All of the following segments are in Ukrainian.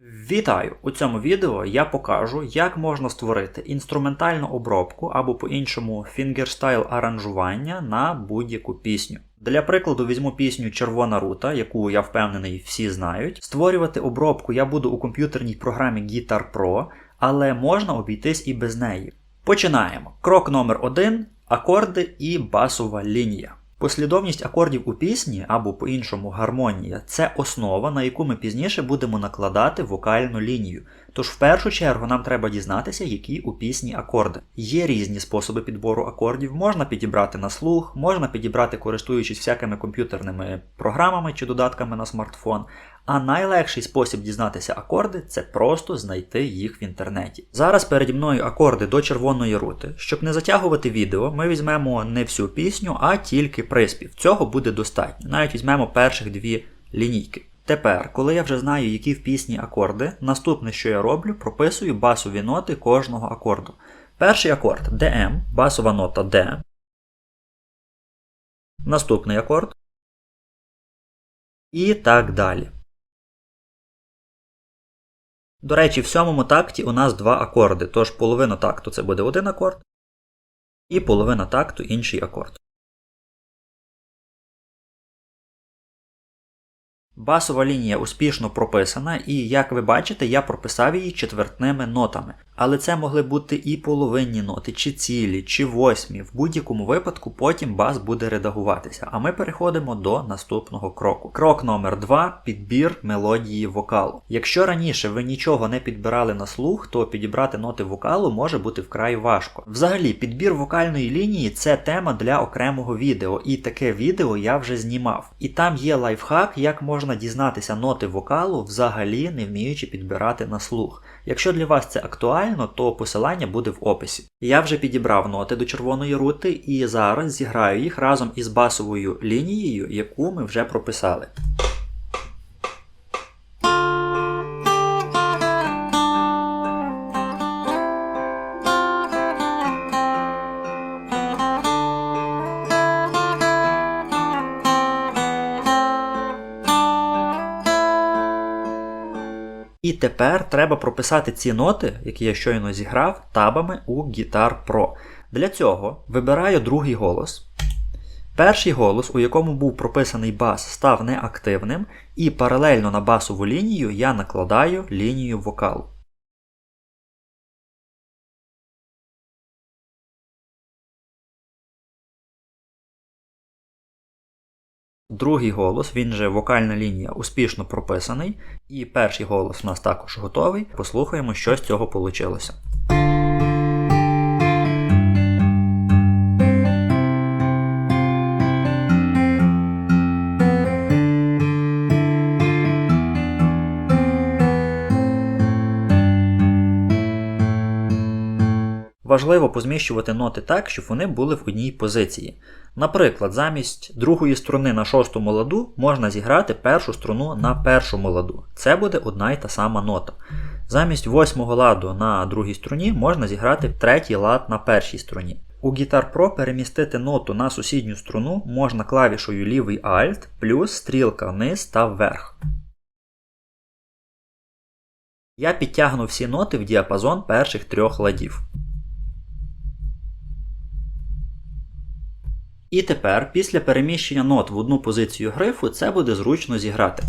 Вітаю! У цьому відео я покажу, як можна створити інструментальну обробку або по-іншому фінгерстайл аранжування на будь-яку пісню. Для прикладу візьму пісню Червона рута, яку я впевнений всі знають. Створювати обробку я буду у комп'ютерній програмі Guitar Pro, але можна обійтись і без неї. Починаємо. Крок номер 1 акорди і басова лінія. Послідовність акордів у пісні або по-іншому гармонія це основа, на яку ми пізніше будемо накладати вокальну лінію. Тож в першу чергу нам треба дізнатися, які у пісні акорди. Є різні способи підбору акордів, можна підібрати на слух, можна підібрати користуючись всякими комп'ютерними програмами чи додатками на смартфон. А найлегший спосіб дізнатися акорди це просто знайти їх в інтернеті. Зараз переді мною акорди до червоної рути. Щоб не затягувати відео, ми візьмемо не всю пісню, а тільки приспів. Цього буде достатньо. Навіть візьмемо перших дві лінійки. Тепер, коли я вже знаю, які в пісні акорди, наступне, що я роблю, прописую басові ноти кожного акорду. Перший акорд DM, басова нота D. Наступний акорд. І так далі. До речі, в сьомому такті у нас два акорди, тож половина такту це буде один акорд, і половина такту інший акорд. Басова лінія успішно прописана, і, як ви бачите, я прописав її четвертними нотами. Але це могли бути і половинні ноти, чи цілі, чи восьмі. В будь-якому випадку потім бас буде редагуватися. А ми переходимо до наступного кроку. Крок номер 2 підбір мелодії вокалу. Якщо раніше ви нічого не підбирали на слух, то підібрати ноти вокалу може бути вкрай важко. Взагалі, підбір вокальної лінії це тема для окремого відео, і таке відео я вже знімав. І там є лайфхак, як можна дізнатися ноти вокалу, взагалі не вміючи підбирати на слух. Якщо для вас це актуально, то посилання буде в описі. Я вже підібрав ноти до червоної рути і зараз зіграю їх разом із басовою лінією, яку ми вже прописали. І тепер треба прописати ці ноти, які я щойно зіграв, табами у Guitar Pro. Для цього вибираю другий голос. Перший голос, у якому був прописаний бас, став неактивним, і паралельно на басову лінію я накладаю лінію вокалу. Другий голос, він же вокальна лінія, успішно прописаний. І перший голос у нас також готовий. Послухаємо, що з цього вийшло. Важливо позміщувати ноти так, щоб вони були в одній позиції. Наприклад, замість другої струни на шостому ладу можна зіграти першу струну на першому ладу. Це буде одна й та сама нота. Замість восьмого ладу на другій струні можна зіграти третій лад на першій струні. У Guitar Pro перемістити ноту на сусідню струну можна клавішою лівий Alt плюс стрілка вниз та вверх. Я підтягну всі ноти в діапазон перших трьох ладів. І тепер, після переміщення нот в одну позицію грифу, це буде зручно зіграти.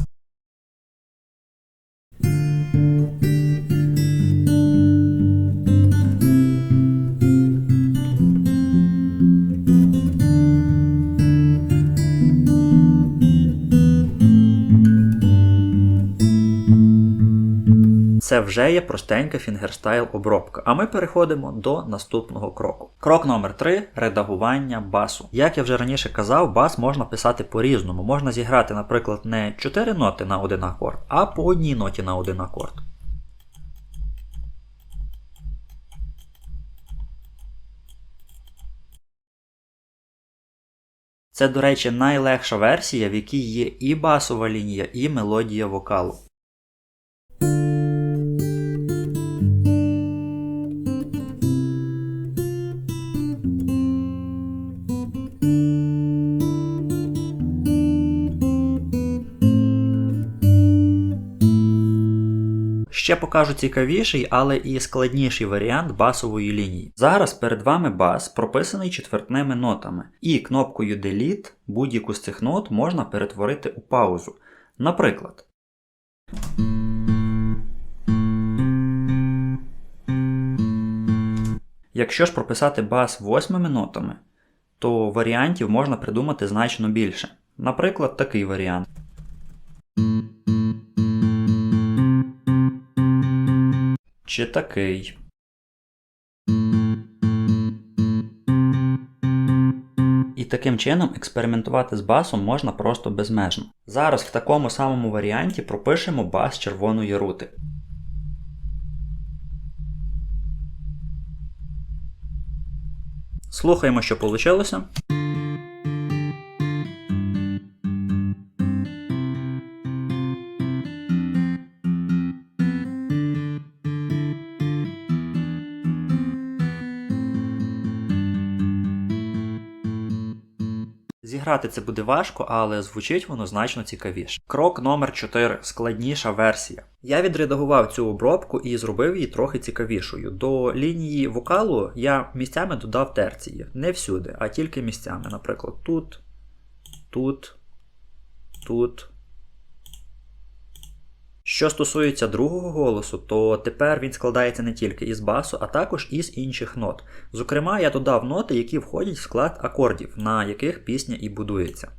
Це вже є простенька фінгерстайл обробка. А ми переходимо до наступного кроку. Крок номер 3 редагування басу. Як я вже раніше казав, бас можна писати по-різному. Можна зіграти, наприклад, не 4 ноти на один акорд, а по одній ноті на один акорд. Це, до речі, найлегша версія, в якій є і басова лінія, і мелодія вокалу. Ще покажу цікавіший, але і складніший варіант басової лінії. Зараз перед вами бас прописаний четвертними нотами, і кнопкою Delete будь-яку з цих нот можна перетворити у паузу. Наприклад. Якщо ж прописати бас восьмими нотами, то варіантів можна придумати значно більше. Наприклад, такий варіант. Чи такий. І таким чином експериментувати з басом можна просто безмежно. Зараз в такому самому варіанті пропишемо бас червоної рути. Слухаємо, що вийшло. Зіграти це буде важко, але звучить воно значно цікавіше. Крок номер 4 складніша версія. Я відредагував цю обробку і зробив її трохи цікавішою. До лінії вокалу я місцями додав терції. Не всюди, а тільки місцями. Наприклад, тут, тут, тут. Що стосується другого голосу, то тепер він складається не тільки із басу, а також із інших нот. Зокрема, я додав ноти, які входять в склад акордів, на яких пісня і будується.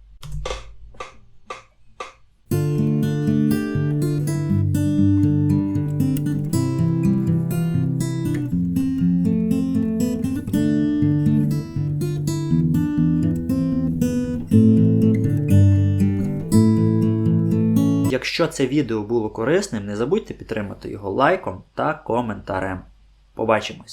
Якщо це відео було корисним, не забудьте підтримати його лайком та коментарем. Побачимось!